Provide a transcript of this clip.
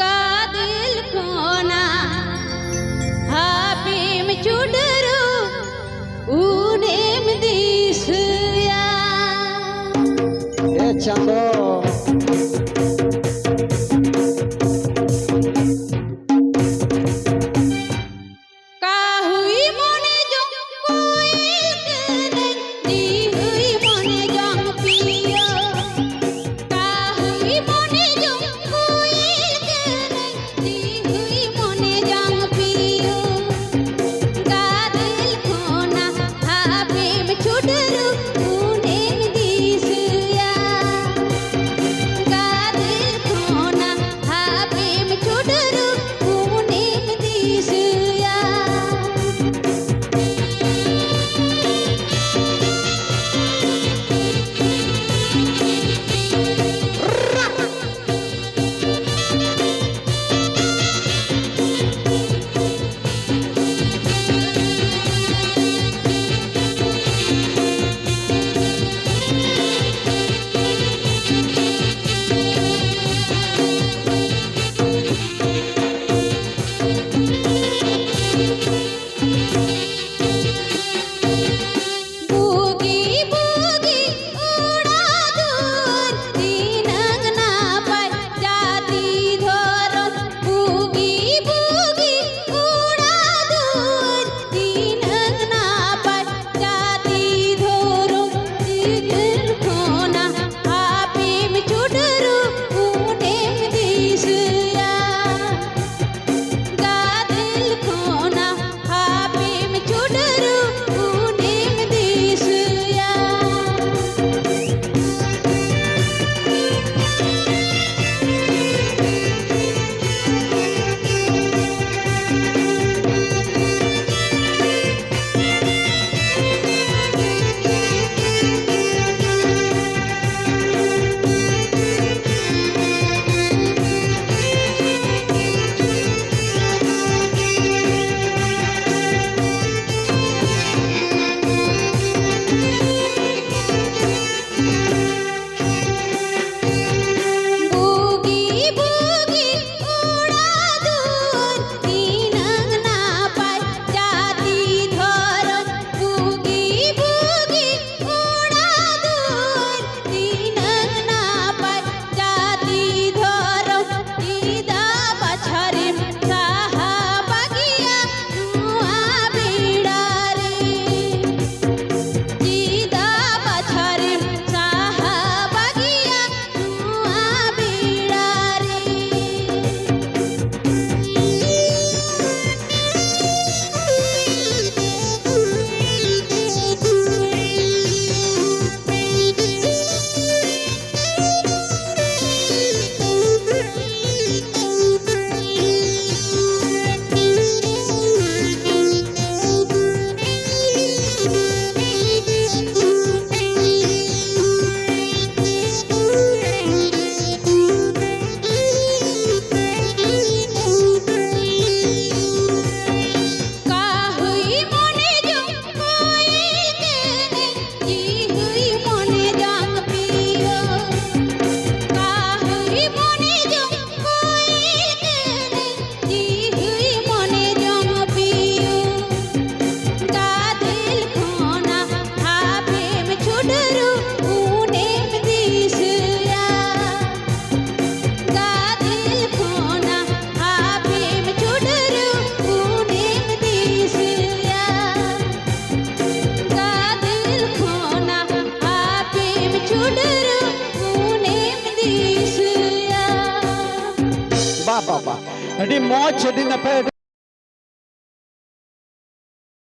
गादिल कोना हापीम चुडरू ऊनेम दिसया ए चंदो Música చెడి మో చెడి